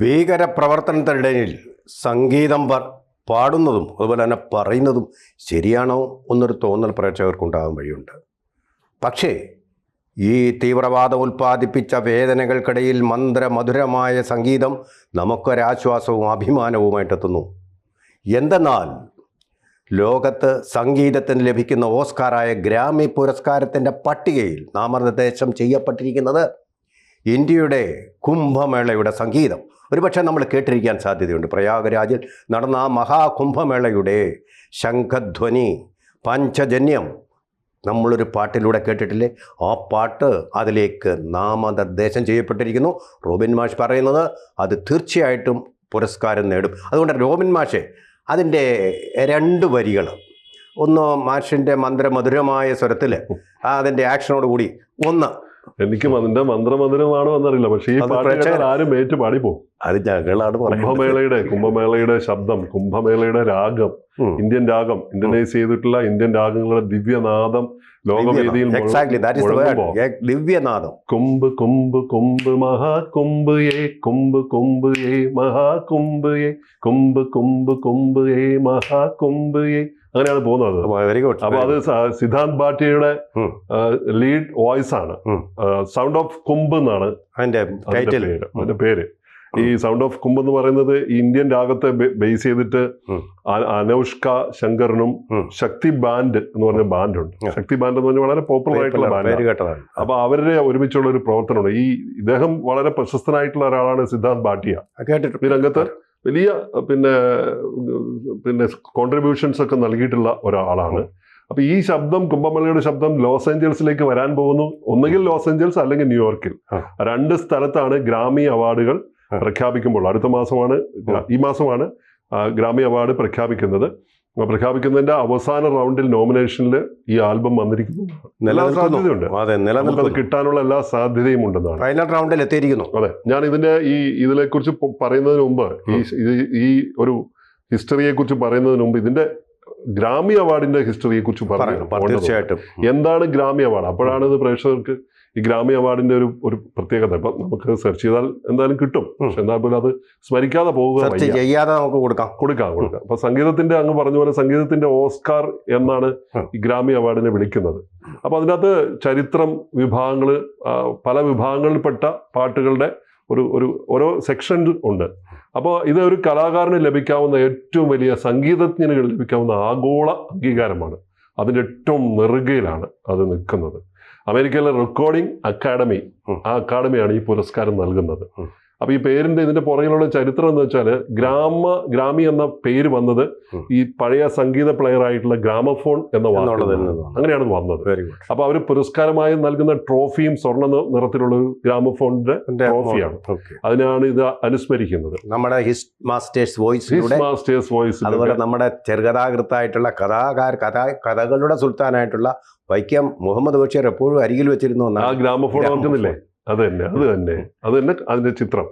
ഭീകര പ്രവർത്തനത്തിനിടയിൽ സംഗീതം പാടുന്നതും അതുപോലെ തന്നെ പറയുന്നതും ശരിയാണോ എന്നൊരു തോന്നൽ പ്രേക്ഷകർക്കുണ്ടാകാൻ വഴിയുണ്ട്. പക്ഷേ ഈ തീവ്രവാദം ഉൽപ്പാദിപ്പിച്ച വേദനകൾക്കിടയിൽ മന്ത്രമധുരമായ സംഗീതം നമുക്കൊരാശ്വാസവും അഭിമാനവുമായിട്ടെത്തുന്നു എന്തെന്നാൽ ലോകത്ത് സംഗീതത്തിന് ലഭിക്കുന്ന ഓസ്കാറായ ഗ്രാമി പുരസ്കാരത്തിന്റെ പട്ടികയിൽ നാമനിർദ്ദേശം ചെയ്യപ്പെട്ടിരിക്കുന്നത് ഇന്ത്യയുടെ കുംഭമേളയുടെ സംഗീതം. ഒരുപക്ഷെ നമ്മൾ കേട്ടിരിക്കാൻ സാധ്യതയുണ്ട്. പ്രയാഗരാജിൽ നടന്ന ആ മഹാകുംഭമേളയുടെ ശംഖധ്വനി പഞ്ചജന്യം നമ്മളൊരു പാട്ടിലൂടെ കേട്ടിട്ടില്ലേ? ആ പാട്ട് അതിലേക്ക് നാമനിർദ്ദേശം ചെയ്യപ്പെട്ടിരിക്കുന്നു. റോബിൻ മാഷ് പറയുന്നത് അത് തീർച്ചയായിട്ടും പുരസ്കാരം നേടും. അതുകൊണ്ട് റോബിൻ മാഷെ അതിന്റെ രണ്ട് വരികൾ ഒന്ന് മാഷിന്റെ മന്ത്രമധുരമായ സ്വരത്തിൽ അതിന്റെ ആക്ഷനോട് കൂടി ഒന്ന് എനിക്കും അതിന്റെ മന്ത്രമന്ദിരമാണോ എന്നറിയില്ല. പക്ഷെ ഈ പാട്ട് ആരും ഏറ്റു പാടിപ്പോവും. അത് ഞങ്ങളാണ് കുംഭമേളയുടെ കുംഭമേളയുടെ ശബ്ദം കുംഭമേളയുടെ രാഗം ഇന്ത്യൻ രാഗം ഇന്ത്യനൈസ് ചെയ്തിട്ടുള്ള ഇന്ത്യൻ രാഗങ്ങളുടെ ദിവ്യനാദം ലോകവേദിയിൽ ദിവ്യനാദം. കുംഭ് കുംഭ് കുംഭ് മഹാകുംഭ് ഏ കുംഭ് കുംഭ് ഏ മഹാകുംഭ് ഏ കുംഭ് കുംഭ് കുംഭ് ഏ മഹാകുംഭ് ഏ അങ്ങനെയാണ് പോകുന്നത്. വെരി ഗുഡ് അപ്പൊ അത് സിദ്ധാന്ത് ഭാട്ടിയുടെ ലീഡ് വോയിസ് ആണ്. സൗണ്ട് ഓഫ് കുമ്പ് എന്നാണ് അതിന്റെ ടൈറ്റിൽ പേര്. അതിന്റെ പേര്. ഈ സൗണ്ട് ഓഫ് കുംഭ് എന്ന് പറയുന്നത് ഇന്ത്യൻ രാഗത്തെ ബേസ് ചെയ്തിട്ട് അനൗഷ്ക ശങ്കറിനും ശക്തി ബാൻഡ് എന്ന് പറഞ്ഞ ബാൻഡ് ഉണ്ട്. ശക്തി ബാൻഡ് എന്ന് പറഞ്ഞാൽ വളരെ പോപ്പുലർ ആയിട്ടുള്ള ബാൻഡ് അപ്പൊ അവരുടെ ഒരുമിച്ചുള്ള ഒരു പ്രവർത്തനമുണ്ട് ഈ ഇദ്ദേഹം വളരെ പ്രശസ്തനായിട്ടുള്ള ഒരാളാണ് സിദ്ധാന്ത് ഭാട്ടിയ ഈ രംഗത്ത് വലിയ പിന്നെ പിന്നെ കോൺട്രിബ്യൂഷൻസ് ഒക്കെ നൽകിയിട്ടുള്ള ഒരാളാണ്. അപ്പൊ ഈ ശബ്ദം കുംഭമേളയുടെ ശബ്ദം ലോസ് ഏഞ്ചൽസിലേക്ക് വരാൻ പോകുന്നു. ഒന്നുകിൽ ലോസ് ഏഞ്ചൽസ് അല്ലെങ്കിൽ ന്യൂയോർക്കിൽ. രണ്ട് സ്ഥലത്താണ് ഗ്രാമി അവാർഡുകൾ. പ്രഖ്യാപിക്കുമ്പോൾ. അടുത്ത മാസമാണ് ഈ മാസമാണ് ഗ്രാമി അവാർഡ് പ്രഖ്യാപിക്കുന്നത്. പ്രഖ്യാപിക്കുന്നതിന്റെ അവസാന റൗണ്ടിൽ നോമിനേഷനിൽ ഈ ആൽബം വന്നിരിക്കുന്നു. സാധ്യതയുണ്ട്. അതെ കിട്ടാനുള്ള എല്ലാ സാധ്യതയും ഉണ്ടെന്നാണ്. ഫൈനൽ റൗണ്ടിൽ എത്തിയിരിക്കുന്നു. അതെ ഞാൻ ഇതിന്റെ ഈ ഇതിനെ കുറിച്ച് പറയുന്നതിന് മുമ്പ് ഈ ഈ- ഒരു ഹിസ്റ്ററിയെ കുറിച്ച് പറയുന്നതിന് മുമ്പ് ഇതിന്റെ ഗ്രാമി അവാർഡിന്റെ ഹിസ്റ്ററിയെ കുറിച്ച് പറഞ്ഞു. തീർച്ചയായിട്ടും. എന്താണ് ഗ്രാമി അവാർഡ്? അപ്പോഴാണ് ഇത് പ്രേക്ഷകർക്ക് ഈ ഗ്രാമി അവാർഡിന്റെ ഒരു ഒരു പ്രത്യേകത. ഇപ്പൊ നമുക്ക് സെർച്ച് ചെയ്താൽ എന്തായാലും കിട്ടും. പക്ഷെ എന്നാൽ പോലും അത് സ്മരിക്കാതെ പോവുക ചെയ്യാതെ നമുക്ക് കൊടുക്കാം. കൊടുക്കാം കൊടുക്കാം. അപ്പൊ സംഗീതത്തിന്റെ അങ്ങ് പറഞ്ഞ പോലെ സംഗീതത്തിന്റെ ഓസ്കാർ എന്നാണ് ഈ ഗ്രാമി അവാർഡിനെ വിളിക്കുന്നത്. അപ്പൊ അതിനകത്ത് ചരിത്രം വിഭാഗങ്ങൾ പല വിഭാഗങ്ങളിൽപ്പെട്ട പാട്ടുകളുടെ ഒരു ഒരു ഓരോ സെക്ഷൻ ഉണ്ട്. അപ്പോൾ ഇത് ഒരു കലാകാരന് ലഭിക്കാവുന്ന ഏറ്റവും വലിയ സംഗീതജ്ഞന് ലഭിക്കാവുന്ന ആഗോള അംഗീകാരമാണ്. അതിന്റെ ഏറ്റവും നെറുകയിലാണ് അത് നിൽക്കുന്നത്. അമേരിക്കയിലെ റെക്കോർഡിംഗ് അക്കാഡമി ആ അക്കാഡമിയാണ് ഈ പുരസ്കാരം നൽകുന്നത്. ഉം. അപ്പൊ ഈ പേരിന്റെ ഇതിന്റെ പുറകിലുള്ള ചരിത്രം എന്ന് വെച്ചാൽ ഗ്രാമ ഗ്രാമി എന്ന പേര് വന്നത് ഈ പഴയ സംഗീത പ്ലെയർ ആയിട്ടുള്ള ഗ്രാമഫോൺ എന്ന വാക്കിൽ. നിന്നാണ്. അങ്ങനെയാണ് വന്നത് അപ്പോൾ അവർ പുരസ്കാരമായി നൽകുന്ന ട്രോഫിയും സ്വർണ നിറത്തിലുള്ള ഗ്രാമഫോണിന്റെ ട്രോഫിയാണ്. അതിനാണ് ഇത് അനുസ്മരിക്കുന്നത് നമ്മുടെ his master's voice master's voice അതുപോലെ നമ്മുടെ ചെറുകഥാകൃത്തായിട്ടുള്ള കഥാകാര കഥാ കഥകളുടെ സുൽത്താനായിട്ടുള്ള വൈക്കം മുഹമ്മദ് ബഷീർ എപ്പോഴും അരികിൽ വെച്ചിരുന്നു ഗ്രാമഫോൺ. ഓർക്കുന്നില്ലേ അത് തന്നെ. അത് തന്നെ അത് തന്നെ അതിന്റെ ചിത്രം.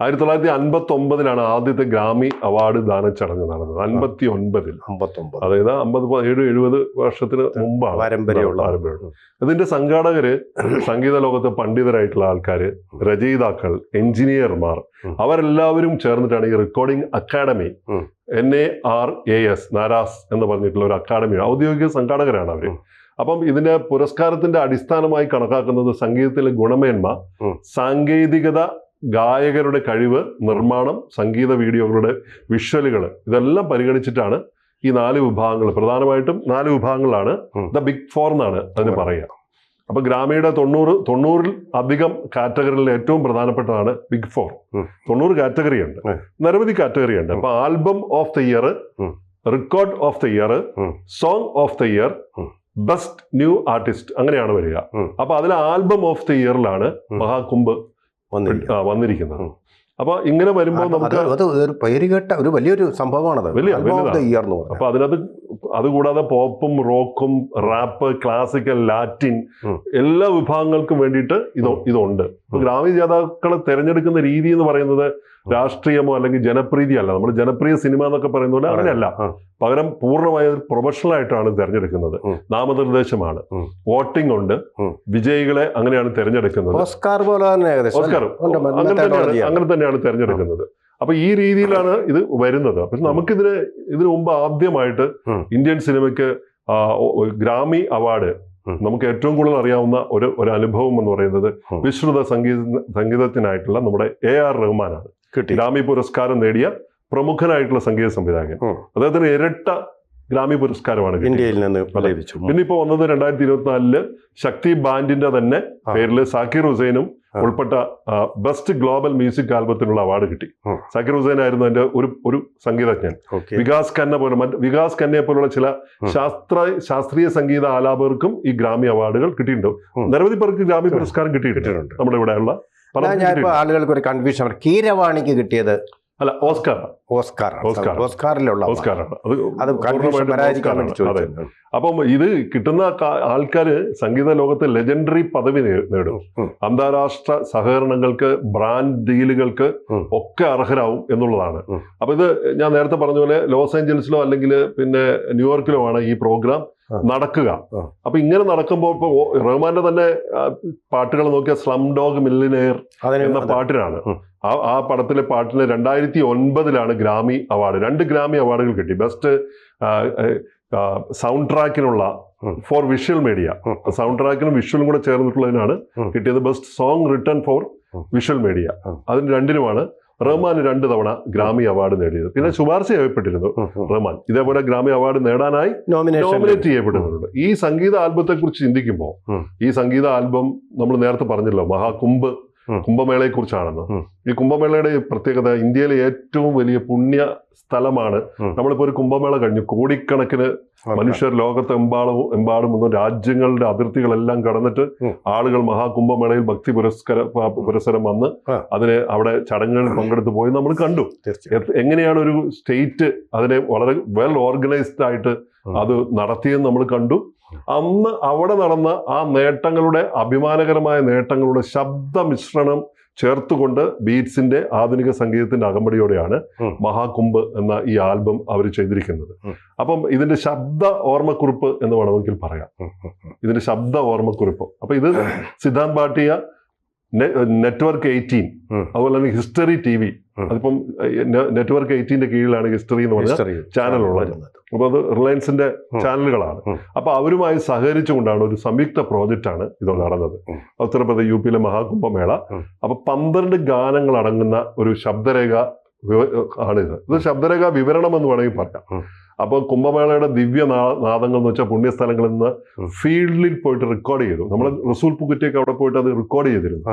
ആയിരത്തി തൊള്ളായിരത്തി അൻപത്തി ഒമ്പതിലാണ് ആദ്യത്തെ ഗ്രാമി അവാർഡ് ദാന ചടങ്ങ് നടന്നത്. അൻപത്തി ഒൻപതിൽ അമ്പത്തൊമ്പത് അതായത് അമ്പത് ഏഴ് എഴുപത് വർഷത്തിന് മുമ്പാണ്. പാരമ്പര്യമുള്ള. പാരമ്പര്യം. ഇതിന്റെ സംഘാടകര് സംഗീത ലോകത്തെ പണ്ഡിതരായിട്ടുള്ള ആൾക്കാര് രചയിതാക്കൾ എഞ്ചിനീയർമാർ അവരെല്ലാവരും ചേർന്നിട്ടാണ് ഈ recording academy N A R A S NARAS എന്ന് പറഞ്ഞിട്ടുള്ള ഒരു അക്കാഡമി ഔദ്യോഗിക സംഘാടകരാണ് അവർ. ഉം. അപ്പം ഇതിന്റെ പുരസ്കാരത്തിന്റെ അടിസ്ഥാനമായി കണക്കാക്കുന്നത് സംഗീതത്തിലെ ഗുണമേന്മ. സാങ്കേതികത ഗായകരുടെ കഴിവ് നിർമ്മാണം സംഗീത വീഡിയോകളുടെ വിഷ്വലുകൾ ഇതെല്ലാം പരിഗണിച്ചിട്ടാണ് ഈ നാല് വിഭാഗങ്ങൾ പ്രധാനമായിട്ടും നാല് വിഭാഗങ്ങളാണ്. ദ ബിഗ് ഫോർ എന്നാണ് അതിന്. പറയുക അപ്പൊ ഗ്രാമീണ തൊണ്ണൂറ് തൊണ്ണൂറിൽ അധികം കാറ്റഗറിയിൽ ഏറ്റവും പ്രധാനപ്പെട്ടതാണ് ബിഗ് ഫോർ. തൊണ്ണൂറ് കാറ്റഗറി ഉണ്ട് നിരവധി കാറ്റഗറി ഉണ്ട് അപ്പൊ album of the year record of the year. Song of the year. Best new artist അങ്ങനെയാണ് വരിക. അപ്പൊ അതിൽ ആൽബം ഓഫ് ദി ഇയറിലാണ്. മഹാകുംഭ് വന്നിരിക്കുന്നത്. അപ്പൊ ഇങ്ങനെ വരുമ്പോൾ നമുക്ക് ഒരു പേര് കേട്ട ഒരു വലിയൊരു പറഞ്ഞാൽ അപ്പൊ അതിനകത്ത് അതുകൂടാതെ പോപ്പും റോക്കും റാപ്പ് ക്ലാസിക്കൽ ലാറ്റിൻ എല്ലാ വിഭാഗങ്ങൾക്കും വേണ്ടിയിട്ട് ഇത്. ഇതുണ്ട്. ഗ്രാമീണ ജേതാക്കളെ തിരഞ്ഞെടുക്കുന്ന രീതി എന്ന് പറയുന്നത് രാഷ്ട്രീയമോ അല്ലെങ്കിൽ ജനപ്രീതി അല്ല. നമ്മൾ ജനപ്രിയ സിനിമ എന്നൊക്കെ പറയുന്ന പോലെ അങ്ങനെയല്ല. പകരം പൂർണമായ ഒരു പ്രൊഫഷണൽ ആയിട്ടാണ് തിരഞ്ഞെടുക്കുന്നത്. നാമനിർദ്ദേശമാണ്. വോട്ടിംഗ് ഉണ്ട്. വിജയികളെ അങ്ങനെയാണ് തിരഞ്ഞെടുക്കുന്നത്. ഓസ്കാർ പോലെ തന്നെ ഏകദേശം ഓസ്കാർ. അങ്ങനെ തന്നെയാണ് അങ്ങനെ തന്നെയാണ് തെരഞ്ഞെടുക്കുന്നത്. അപ്പൊ ഈ രീതിയിലാണ് ഇത് വരുന്നത്. പക്ഷെ നമുക്കിതിന് ഇതിനു മുമ്പ് ആദ്യമായിട്ട് ഇന്ത്യൻ സിനിമയ്ക്ക് ഗ്രാമി അവാർഡ്. നമുക്ക് ഏറ്റവും കൂടുതൽ അറിയാവുന്ന ഒരു ഒരു അനുഭവം എന്ന് പറയുന്നത് വിശ്രുത സംഗീത സംഗീതത്തിനായിട്ടുള്ള നമ്മുടെ എ ആർ റഹ്മാനാണ്. കിട്ടി. ഗ്രാമി പുരസ്കാരം നേടിയ പ്രമുഖനായിട്ടുള്ള സംഗീത സംവിധായകൻ. അദ്ദേഹത്തിന് ഇരട്ട ഗ്രാമി പുരസ്കാരമാണ്. ഇന്ത്യയിൽ നിന്ന് ലഭിച്ചു. പിന്നെ ഇപ്പൊ വന്നത് രണ്ടായിരത്തി ഇരുപത്തിനാലിൽ ശക്തി ബാൻഡിന്റെ തന്നെ പേരിൽ പേരിൽ സാക്കിർ ഹുസൈനും. ഉൾപ്പെട്ട ബെസ്റ്റ് ഗ്ലോബൽ മ്യൂസിക് ആൽബത്തിനുള്ള അവാർഡ് കിട്ടി. സാക്കിർ ഹുസൈൻ ആയിരുന്നു എന്റെ ഒരു ഒരു സംഗീതജ്ഞൻ. വികാസ് ഖന്ന പോലെ വികാസ് ഖന്നയെ പോലുള്ള ചില ശാസ്ത്ര ശാസ്ത്രീയ സംഗീത ആലാപകർക്കും ഈ ഗ്രാമി അവാർഡുകൾ കിട്ടിയിട്ടുണ്ട്. നിരവധി പേർക്ക് ഗ്രാമി പുരസ്കാരം കിട്ടിയിട്ടുണ്ട് നമ്മുടെ ഇവിടെയുള്ള ആളുകൾക്ക് ഒരു കൺഫ്യൂഷൻ കീരവാണിക്ക് കിട്ടിയത് അല്ല ഓസ്കാർ ഓസ്കാർ ഓസ്കാർ. ഓസ്കാറിലുള്ള. ഓസ്കാറാണ് അത്. അപ്പം ഇത് കിട്ടുന്ന ആൾക്കാര് സംഗീത ലോകത്ത് ലെജൻഡറി പദവി നേടും അന്താരാഷ്ട്ര സഹകരണങ്ങൾക്ക് ബ്രാൻഡ് ഡീലുകൾക്ക് ഒക്കെ അർഹരാവും എന്നുള്ളതാണ്. അപ്പൊ ഇത് ഞാൻ നേരത്തെ പറഞ്ഞ പോലെ ലോസ് ഏഞ്ചൽസിലോ അല്ലെങ്കിൽ പിന്നെ ന്യൂയോർക്കിലോ ആണ് ഈ പ്രോഗ്രാം. നടക്കുക. അപ്പൊ ഇങ്ങനെ നടക്കുമ്പോൾ ഇപ്പൊ റഹ്മാന്റെ തന്നെ പാട്ടുകൾ നോക്കിയ സ്ലം ഡോഗ് മില്ലിനെയർ എന്ന പാട്ടിനാണ് ആ ആ പടത്തിലെ പാട്ടിന് രണ്ടായിരത്തി ഒൻപതിലാണ് ഗ്രാമി അവാർഡ്. രണ്ട് ഗ്രാമി അവാർഡുകൾ കിട്ടി. ബെസ്റ്റ് സൗണ്ട് ട്രാക്കിനുള്ള ഫോർ വിഷ്വൽ മീഡിയ സൗണ്ട് ട്രാക്കിനും വിഷ്വലും കൂടെ ചേർന്നിട്ടുള്ളതിനാണ് കിട്ടിയത് best song return for visual media അതിന് രണ്ടിനുമാണ് റഹ്മാൻ രണ്ട് തവണ ഗ്രാമി അവാർഡ് നേടിയത് പിന്നെ ശുപാർശ ചെയ്യപ്പെട്ടിരുന്നു. റഹ്മാൻ. ഇതേപോലെ ഗ്രാമി അവാർഡ് നേടാനായി നോമിനേറ്റ് ചെയ്യപ്പെട്ടിട്ടുണ്ട്. ഈ സംഗീത ആൽബത്തെ കുറിച്ച് ചിന്തിക്കുമ്പോൾ ഈ സംഗീത ആൽബം നമ്മൾ നേരത്തെ പറഞ്ഞല്ലോ മഹാകുംഭ്. കുംഭമേളയെ കുറിച്ചാണെന്ന് ഈ കുംഭമേളയുടെ പ്രത്യേകത ഇന്ത്യയിലെ ഏറ്റവും വലിയ പുണ്യ സ്ഥലമാണ്. നമ്മളിപ്പോ ഒരു കുംഭമേള കഴിഞ്ഞു. കോടിക്കണക്കിന് മനുഷ്യർ ലോകത്തെമ്പാടും എമ്പാടും ഒന്നും രാജ്യങ്ങളുടെ അതിർത്തികളെല്ലാം കടന്നിട്ട് ആളുകൾ മഹാകുംഭമേളയിൽ ഭക്തി പുരസ്കര പുരസരം വന്ന് അതിനെ അവിടെ ചടങ്ങുകളിൽ പങ്കെടുത്ത് പോയി നമ്മൾ കണ്ടു. എങ്ങനെയാണ് ഒരു സ്റ്റേറ്റ് അതിനെ വളരെ വെൽ ഓർഗനൈസ്ഡ് ആയിട്ട് അത് നടത്തിയെന്ന് നമ്മൾ കണ്ടു. അന്ന് അവിടെ നടന്ന ആ നേട്ടങ്ങളുടെ അഭിമാനകരമായ നേട്ടങ്ങളുടെ ശബ്ദ മിശ്രണം ചേർത്തുകൊണ്ട് ബീറ്റ്സിന്റെ ആധുനിക സംഗീതത്തിന്റെ അകമ്പടിയോടെയാണ്. മഹാകുംഭ് എന്ന ഈ ആൽബം അവർ ചെയ്തിരിക്കുന്നത്. അപ്പം ഇതിന്റെ ശബ്ദ ഓർമ്മക്കുറിപ്പ് എന്ന് വേണമെങ്കിൽ പറയാം. ഇതിന്റെ ശബ്ദ ഓർമ്മക്കുറിപ്പ് അപ്പൊ ഇത് സിദ്ധാന്ത് ഭാട്ടിയ നെറ്റ്വർക്ക് എയ്റ്റീൻ. അതുപോലെ തന്നെ ഹിസ്റ്ററി ടി വി അതിപ്പം നെറ്റ്വർക്ക് എയ്റ്റീന്റെ കീഴിലാണ് ഹിസ്റ്ററി എന്ന് പറഞ്ഞ ചാനൽ ഉള്ളത്. അപ്പൊ അപ്പോൾ അത് റിലയൻസിന്റെ ചാനലുകളാണ് അപ്പോൾ അപ്പൊ അവരുമായി സഹകരിച്ചുകൊണ്ടാണ് ഒരു സംയുക്ത പ്രോജക്റ്റ് ആണ് ഇത് നടന്നത്. ഉത്തർപ്രദേശ് യു പിയിലെ മഹാകുംഭമേള. അപ്പോൾ അപ്പൊ പന്ത്രണ്ട് ഗാനങ്ങൾ അടങ്ങുന്ന ഒരു ശബ്ദരേഖ ആണിത് ഇത്. ശബ്ദരേഖ വിവരണം എന്ന് വേണമെങ്കിൽ പറയാം. അപ്പോൾ അപ്പൊ കുംഭമേളയുടെ ദിവ്യ നാ- നാദങ്ങൾ എന്ന് വെച്ചാൽ പുണ്യസ്ഥലങ്ങളിൽ നിന്ന് ഫീൽഡിൽ പോയിട്ട് റെക്കോർഡ് ചെയ്തു. നമ്മൾ റസൂൽ പുക്കുറ്റിയൊക്കെ അവിടെ പോയിട്ട് അത് റെക്കോർഡ് ചെയ്തിരുന്നു.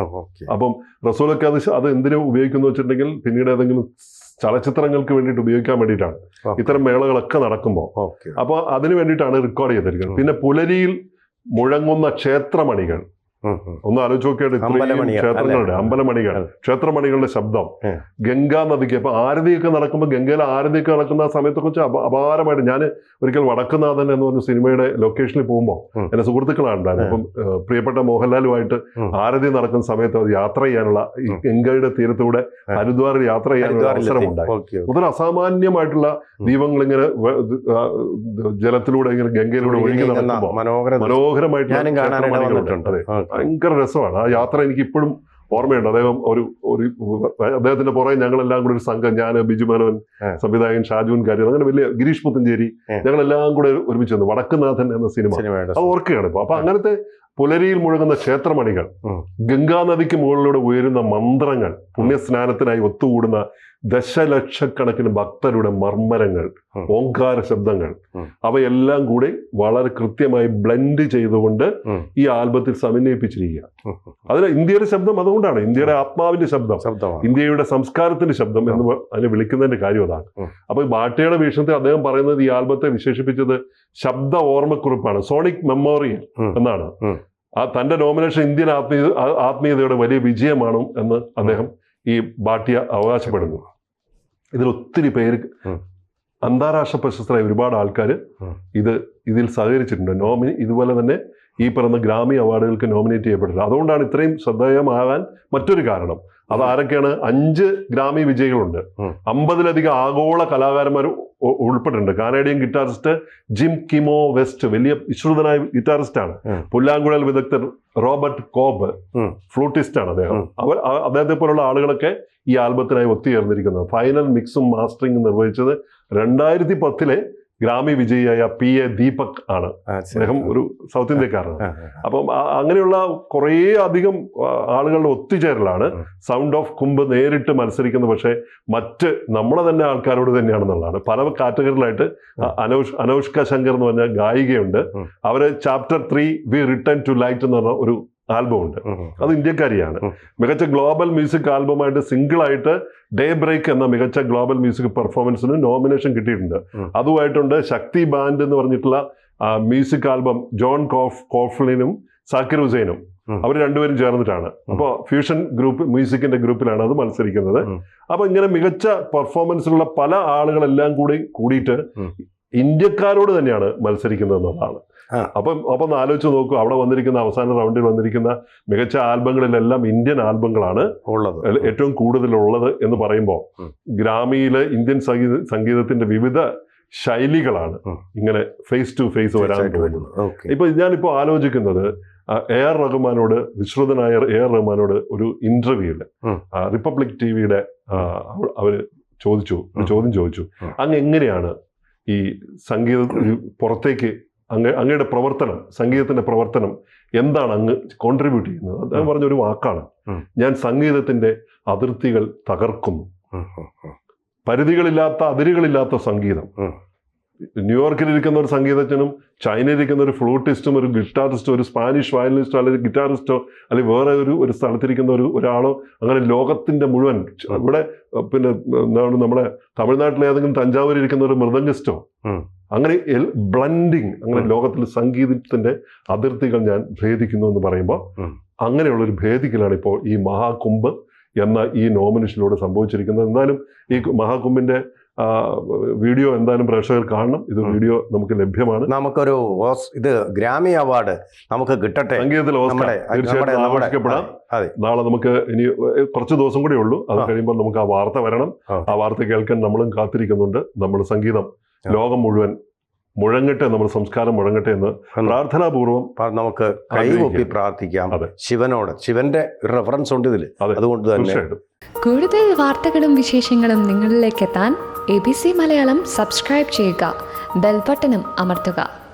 അപ്പം റസൂലൊക്കെ അത് അത് എന്തിനു ഉപയോഗിക്കുന്നു വെച്ചിട്ടുണ്ടെങ്കിൽ പിന്നീട് ഏതെങ്കിലും ചലച്ചിത്രങ്ങൾക്ക് വേണ്ടിയിട്ട് ഉപയോഗിക്കാൻ വേണ്ടിയിട്ടാണ്. ഇത്തരം മേളകളൊക്കെ നടക്കുമ്പോൾ. അപ്പോൾ അതിനു വേണ്ടിയിട്ടാണ് റെക്കോർഡ് ചെയ്തിരിക്കുന്നത്. പിന്നെ പുലരിയിൽ മുഴങ്ങുന്ന ക്ഷേത്രമണികൾ. ഒന്ന് ആലോചിച്ച് നോക്കിയാണ് ക്ഷേത്രങ്ങളുടെ അമ്പലമണികൾ ക്ഷേത്രമണികളുടെ ശബ്ദം. ഗംഗാ നദിക്ക്. അപ്പൊ ആരതിയൊക്കെ നടക്കുമ്പോൾ ഗംഗയിലെ ആരതിയൊക്കെ നടക്കുന്ന ആ സമയത്തെ കുറിച്ച് അപാരമായിട്ട് ഞാൻ ഒരിക്കൽ വടക്കുനാഥൻ എന്ന് പറഞ്ഞ സിനിമയുടെ ലൊക്കേഷനിൽ പോകുമ്പോൾ. എന്റെ സുഹൃത്തുക്കളാണ് ഉണ്ടായിരുന്നത് അപ്പം പ്രിയപ്പെട്ട മോഹൻലാലുമായിട്ട്. ആരതി നടക്കുന്ന സമയത്ത് യാത്ര ചെയ്യാനുള്ള ഈ ഗംഗയുടെ തീരത്തൂടെ. ഹരിദ്വാറിൽ യാത്ര ചെയ്യാനുള്ള അവസരമുണ്ടായി. മുതൽ അസാമാന്യമായിട്ടുള്ള ദീപങ്ങൾ ഇങ്ങനെ ജലത്തിലൂടെ ഇങ്ങനെ ഗംഗയിലൂടെ ഒഴുകി നടക്കുമ്പോൾ. മനോഹരമായിട്ട് ഭയങ്കര രസമാണ്. ആ യാത്ര എനിക്ക് ഇപ്പോഴും ഓർമ്മയുണ്ട്. അദ്ദേഹം ഒരു ഒരു അദ്ദേഹത്തിന്റെ പുറകെ ഞങ്ങളെല്ലാം കൂടെ ഒരു സംഘം ഞാൻ ബിജു മേനോൻ സംവിധായകൻ ഷാജുൻ കാര്യം അങ്ങനെ വലിയ ഗിരീഷ് പുത്തഞ്ചേരി ഞങ്ങളെല്ലാം കൂടെ ഒരുമിച്ച് വന്നു. വടക്കുനാഥൻ എന്ന സിനിമ. അത് ഓർക്കുകയാണ് ഇപ്പൊ. അപ്പൊ അങ്ങനത്തെ പുലരിയിൽ മുഴങ്ങുന്ന ക്ഷേത്രമണികൾ ഗംഗാനദിക്ക് ഗംഗാ നദിക്ക് മുകളിലൂടെ ഉയരുന്ന മന്ത്രങ്ങൾ പുണ്യസ്നാനത്തിനായി ഒത്തുകൂടുന്ന ദശലക്ഷക്കണക്കിന് ഭക്തരുടെ മർമ്മരങ്ങൾ. ഓങ്കാര ശബ്ദങ്ങൾ അവയെല്ലാം കൂടി വളരെ കൃത്യമായി ബ്ലെൻഡ് ചെയ്തുകൊണ്ട് ഈ ആൽബത്തിൽ സമന്വയിപ്പിച്ചിരിക്കുക. അതിൽ ഇന്ത്യയുടെ ശബ്ദം അതുകൊണ്ടാണ്. ഇന്ത്യയുടെ ആത്മാവിന്റെ ശബ്ദം. ഇന്ത്യയുടെ സംസ്കാരത്തിന്റെ ശബ്ദം എന്ന് അതിനെ വിളിക്കുന്നതിന്റെ കാര്യം അതാണ്. അപ്പൊ ഭാട്ടയുടെ വീക്ഷണത്തിൽ അദ്ദേഹം പറയുന്നത് ഈ ആൽബത്തെ വിശേഷിപ്പിച്ചത് ശബ്ദ ഓർമ്മക്കുറിപ്പാണ്. സോണിക് മെമ്മോറിയൽ എന്നാണ്. ആ തന്റെ നോമിനേഷൻ ഇന്ത്യൻ ആത്മീയ ആത്മീയതയുടെ വലിയ വിജയമാണ് എന്ന് അദ്ദേഹം ഈ ഭാട്ടിയ അവകാശപ്പെടുന്നു. ഇതിൽ ഒത്തിരി പേര് അന്താരാഷ്ട്ര പ്രശസ്തരായ ഒരുപാട് ആൾക്കാർ ഇത് ഇതിൽ സഹകരിച്ചിട്ടുണ്ട്. നോമിനി ഇതുപോലെ തന്നെ ഈ പറയുന്ന ഗ്രാമി അവാർഡുകൾക്ക് നോമിനേറ്റ് ചെയ്യപ്പെട്ടിട്ടുണ്ട് അതുകൊണ്ടാണ് ഇത്രയും ശ്രദ്ധേയമാകാൻ മറ്റൊരു കാരണം. അത് ആരൊക്കെയാണ്? അഞ്ച് ഗ്രാമി വിജയികളുണ്ട്. അമ്പതിലധികം ആഗോള കലാകാരന്മാർ ഉൾപ്പെട്ടിട്ടുണ്ട്. Canadian guitarist Jim Kimo West വലിയ വിശ്രുതനായ ഗിറ്റാറിസ്റ്റ് ആണ് പുല്ലാങ്കുഴൽ വിദഗ്ധർ റോബർട്ട് കോബ്. ഫ്ലൂട്ടിസ്റ്റ് ആണ് അദ്ദേഹം. അവർ അദ്ദേഹത്തെ പോലുള്ള ആളുകളൊക്കെ ഈ ആൽബത്തിനായി ഒത്തുചേർന്നിരിക്കുന്നത് ഫൈനൽ മിക്സും മാസ്റ്ററിംഗും നിർവഹിച്ചത് രണ്ടായിരത്തി പത്തിലെ ഗ്രാമി വിജയിയായ പി എ ദീപക് ആണ്. അദ്ദേഹം ഒരു സൗത്ത് ഇന്ത്യക്കാരനാണ്. ആ, അപ്പം അങ്ങനെയുള്ള കുറേ അധികം ആളുകളുടെ ഒത്തുചേരലാണ് സൗണ്ട് ഓഫ് കുമ്പ് നേരിട്ട് മത്സരിക്കുന്നത്. പക്ഷേ മറ്റ് നമ്മളെ തന്നെ ആൾക്കാരോട് തന്നെയാണെന്നുള്ളതാണ്. പല കാറ്റഗറിയിലായിട്ട്. അനൗഷ് അനൗഷ്ക ശങ്കർ എന്ന് പറഞ്ഞ ഗായികയുണ്ട്. അവർ chapter three we return to light എന്ന് പറഞ്ഞ ഒരു ആൽബം ഉണ്ട്. അത് ഇന്ത്യക്കാരിയാണ്. മികച്ച ഗ്ലോബൽ മ്യൂസിക് ആൽബമായിട്ട് സിംഗിൾ ആയിട്ട് ഡേ ബ്രേക്ക് എന്ന മികച്ച ഗ്ലോബൽ മ്യൂസിക് പെർഫോമൻസിന് നോമിനേഷൻ കിട്ടിയിട്ടുണ്ട്. അതുമായിട്ടുണ്ട് ശക്തി ബാൻഡ് എന്ന് പറഞ്ഞിട്ടുള്ള മ്യൂസിക് ആൽബം ജോൺ കോഫ് കോഫ്ലിനും സാക്കിർ ഹുസൈനും. അവർ രണ്ടുപേരും ചേർന്നിട്ടാണ്. അപ്പോൾ ഫ്യൂഷൻ ഗ്രൂപ്പ് മ്യൂസിക്കിന്റെ ഗ്രൂപ്പിലാണ് അത് മത്സരിക്കുന്നത്. അപ്പോൾ അപ്പൊ ഇങ്ങനെ മികച്ച പെർഫോമൻസിലുള്ള പല ആളുകളെല്ലാം കൂടി കൂടിയിട്ട് ഇന്ത്യക്കാരോട് തന്നെയാണ് മത്സരിക്കുന്നത് എന്നുള്ളതാണ്. അപ്പം അപ്പം ആലോചിച്ച് നോക്കൂ അവിടെ വന്നിരിക്കുന്ന അവസാന റൗണ്ടിൽ വന്നിരിക്കുന്ന മികച്ച ആൽബങ്ങളിലെല്ലാം ഇന്ത്യൻ ആൽബങ്ങളാണ് ഉള്ളത്. ഏറ്റവും കൂടുതലുള്ളത് എന്ന് പറയുമ്പോൾ ഗ്രാമീണ ഗ്രാമിയിലെ ഇന്ത്യൻ സംഗീത സംഗീതത്തിന്റെ വിവിധ ശൈലികളാണ് ഇങ്ങനെ ഫേസ് ടു ഫേസ് വരാൻ പോകുന്നത്. ഇപ്പൊ ഞാനിപ്പോ ആലോചിക്കുന്നത് എ ആർ റഹ്മാനോട് വിശ്രുതനായ എ ആർ റഹ്മാനോട് ഒരു ഇന്റർവ്യൂൽ ഉം. റിപ്പബ്ലിക് ടി വിയുടെ അവർ ചോദിച്ചു ചോദ്യം ചോദിച്ചു. അങ്ങ് എങ്ങനെയാണ് ഈ സംഗീത പുറത്തേക്ക് അങ്ങ് അങ്ങയുടെ പ്രവർത്തനം സംഗീതത്തിന്റെ പ്രവർത്തനം എന്താണ് അങ്ങ് കോൺട്രിബ്യൂട്ട് ചെയ്യുന്നത്? അദ്ദേഹം പറഞ്ഞ ഒരു വാക്കാണ്. ഞാൻ സംഗീതത്തിന്റെ അതിർത്തികൾ തകർക്കുന്നു. പരിധികളില്ലാത്ത അതിരുകളില്ലാത്ത സംഗീതം. ന്യൂയോർക്കിൽ ഇരിക്കുന്ന ഒരു സംഗീതജ്ഞനും ചൈനയിൽ ഇരിക്കുന്ന ഒരു ഫ്ലൂട്ടിസ്റ്റും ഒരു ഗിറ്റാറിസ്റ്റോ ഒരു സ്പാനിഷ് വയലിനിസ്റ്റോ അല്ലെങ്കിൽ ഗിറ്റാറിസ്റ്റോ അല്ലെങ്കിൽ വേറെ ഒരു ഒരു സ്ഥലത്തിരിക്കുന്ന ഒരു ഒരാളോ അങ്ങനെ ലോകത്തിന്റെ മുഴുവൻ ഇവിടെ പിന്നെ എന്താണ് നമ്മുടെ തമിഴ്നാട്ടിലെ ഏതെങ്കിലും തഞ്ചാവൂരിൽ ഇരിക്കുന്ന ഒരു മൃദംഗിസ്റ്റോ. അങ്ങനെ ബ്ലൻഡിങ് അങ്ങനെ. ലോകത്തിൽ സംഗീതത്തിന്റെ അതിർത്തികൾ ഞാൻ ഭേദിക്കുന്നു എന്ന് പറയുമ്പോൾ അങ്ങനെയുള്ളൊരു ഭേദിക്കലാണ് ഇപ്പോൾ ഈ മഹാകുംഭ് എന്ന ഈ നോമിനേഷനിലൂടെ സംഭവിച്ചിരിക്കുന്നത്. എന്തായാലും ഈ മഹാകുംഭിന്റെ വീഡിയോ എന്തായാലും പ്രേക്ഷകർ കാണണം. ഇത് വീഡിയോ നമുക്ക് ലഭ്യമാണ്. നമുക്കൊരു ഇത് ഗ്രാമി അവാർഡ് നമുക്ക് കിട്ടട്ടെ. സംഗീതത്തിൽ തീർച്ചയായിട്ടും ആഘോഷിക്കപ്പെടാം. നാളെ നമുക്ക് ഇനി കുറച്ച് ദിവസം കൂടെ ഉള്ളൂ. അത് കഴിയുമ്പോൾ നമുക്ക് ആ വാർത്ത വരണം. ആ. വാർത്ത കേൾക്കാൻ നമ്മളും കാത്തിരിക്കുന്നുണ്ട്. നമ്മൾ സംഗീതം. ലോകം മുഴുവൻ മുഴങ്ങട്ടെ നമ്മുടെ സംസ്കാരം മുഴങ്ങട്ടെ എന്ന് പ്രാർത്ഥനാപൂർവം നമുക്ക് കൈകൊപ്പി പ്രാർത്ഥിക്കാം ശിവനോട്. ശിവന്റെ റെഫറൻസ് ഉണ്ട് ഇതിൽ അതുകൊണ്ട് തന്നെ കൂടുതൽ വാർത്തകളും വിശേഷങ്ങളും നിങ്ങളിലേക്ക് എത്താൻ A B C Malayalam subscribe ചെയ്യുക. ബെൽബട്ടനും അമർത്തുക.